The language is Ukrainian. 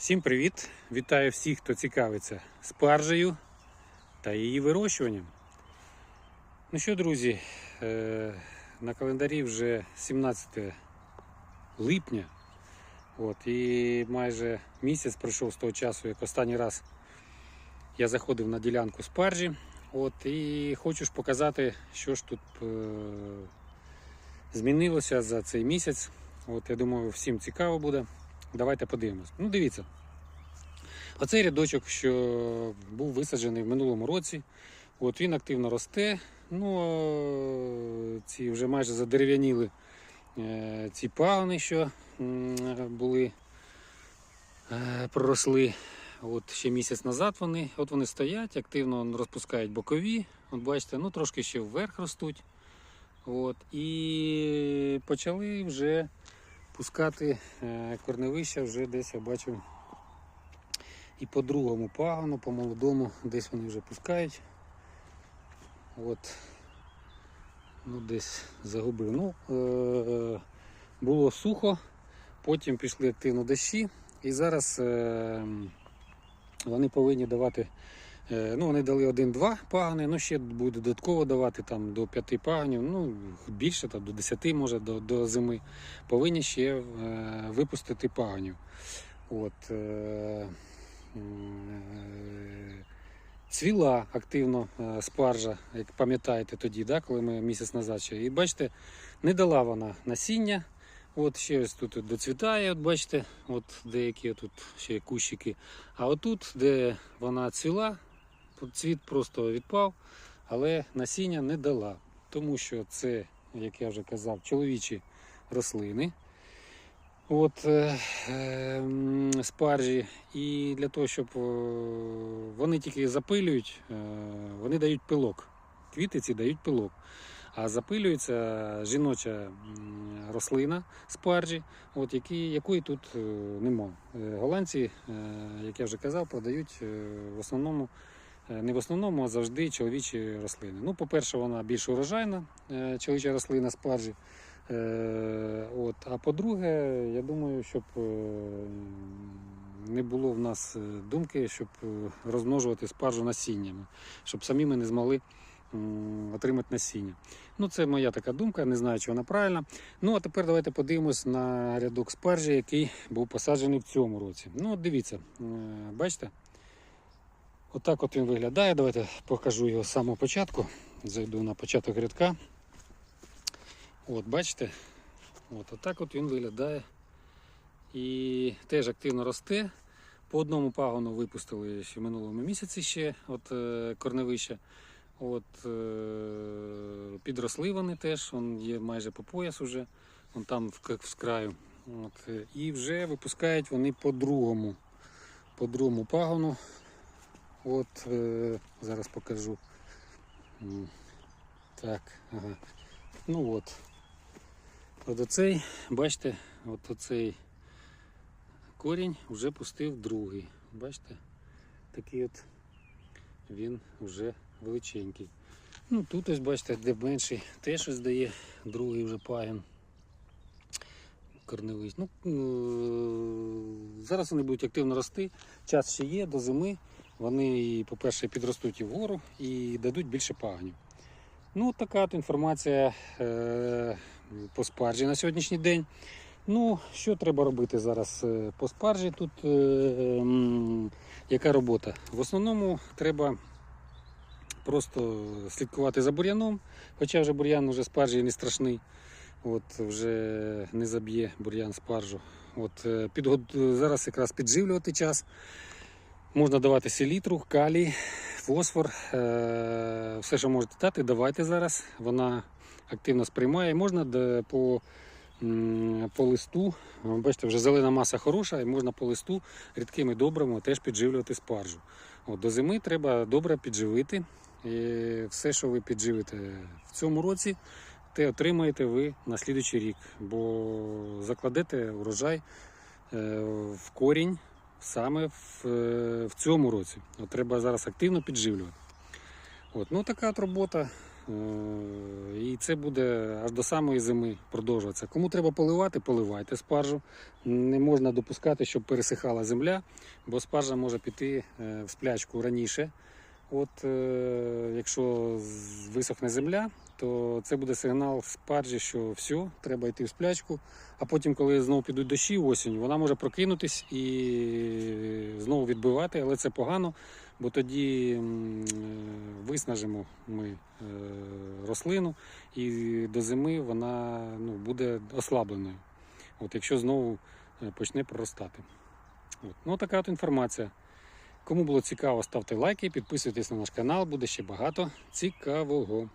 Всім привіт! Вітаю всіх, хто цікавиться спаржею та її вирощуванням. Ну що, друзі, е, на календарі вже 17 липня. От, і майже місяць пройшов з того часу, як останній раз я заходив на ділянку спаржі. От, і хочу ж показати, що ж тут е, змінилося за цей місяць. От, я думаю, всім цікаво буде. Давайте подивимось. Ну, дивіться. Оцей рядочок, що був висаджений в минулому році, от він активно росте. Ну, ці вже майже задерев'яніли е, ці пагони, що були, е, проросли. От ще місяць назад вони, от вони стоять, активно розпускають бокові. От бачите, ну трошки ще вверх ростуть. От, і почали вже пускати е, корневища вже десь я бачу і по другому пагону, по молодому, десь вони вже пускають. От, ну десь загубив. Ну, е- було сухо, потім пішли активно дощі, і зараз е- вони повинні давати. Е, Ну, вони дали один-два пагони, ну ще буде додатково давати там до п'яти пагонів, ну більше там, до 10 може до, до зими. Повинні ще е, випустити пагонів. От, е, Е, Цвіла активно е, спаржа, як пам'ятаєте тоді, да, коли ми місяць назад ще. І бачите, не дала вона насіння. От ще ось тут доцвітає, от бачите, от деякі тут ще кущики. А отут, де вона цвіла, цвіт просто відпав, але насіння не дала. Тому що це, як я вже казав, чоловічі рослини от, е, е, спаржі. І для того, щоб е, вони тільки запилюють, е, вони дають пилок. Квіти ці дають пилок. А запилюється жіноча рослина спаржі, от, які, якої тут е, нема. Е, Голландці, е, як я вже казав, продають в основному. Е, Не в основному, а завжди чоловічі рослини. Ну, по-перше, вона більш урожайна, е, чоловіча рослина спаржі. Е, От. А по-друге, я думаю, щоб не було в нас думки, щоб розмножувати спаржу насіннями, щоб самі ми не змогли отримати насіння. Ну, це моя така думка, не знаю, чи вона правильна. Ну, а тепер давайте подивимось на рядок спаржі, який був посаджений в цьому році. Ну, от дивіться, бачите? Отак от він виглядає. Давайте покажу його з самого початку. Зайду на початок рядка. От, бачите? От, отак от він виглядає. І теж активно росте. По одному пагону випустили ще в минулому місяці ще от, е, корневища. От, е, підросли вони теж, он є майже по пояс уже, он там в краю. От, е, і вже випускають вони по другому, по другому пагону. От, е, зараз покажу. Так, ага. Ну от. От оцей, бачите, от оцей корінь вже пустив другий. Бачите? Такий от він вже величенький. Ну тут ось бачите, де менший, теж ось дає другий вже пагін. Корневий. Ну, е, зараз вони будуть активно рости. Час ще є до зими. Вони, по-перше, підростуть і вгору і дадуть більше пагонів. Ну, така от інформація е, по спаржі на сьогоднішній день. Ну, що треба робити зараз е, по спаржі? Тут е, м, яка робота? В основному треба просто слідкувати за бур'яном, хоча вже бур'ян уже спаржі не страшний. От вже не заб'є бур'ян спаржу. От, е, підгод... Зараз якраз підживлювати час. Можна давати селітру, калій, фосфор. Е, все, що можете дати, давайте зараз. Вона активно сприймає. Можна по, по листу. Бачите, вже зелена маса хороша, і можна по листу рідкими добрими теж підживлювати спаржу. От, до зими треба добре підживити. І все, що ви підживите в цьому році, те отримаєте ви на слідуючий рік, бо закладете урожай е, в корінь саме в, е, в цьому році. От треба зараз активно підживлювати. От, ну така от робота. Е, І це буде аж до самої зими продовжуватися. Кому треба поливати, поливайте спаржу. Не можна допускати, щоб пересихала земля, бо спаржа може піти е, в сплячку раніше. От е, якщо висохне земля, то це буде сигнал спаржі, що все, треба йти в сплячку. А потім, коли знову підуть дощі осінь, вона може прокинутись і знову відбивати, але це погано, бо тоді е, виснажимо ми е, рослину, і до зими вона ну, буде ослабленою. От якщо знову почне проростати. От. Ну, така от інформація. Кому було цікаво, ставте лайки, підписуйтесь на наш канал, буде ще багато цікавого.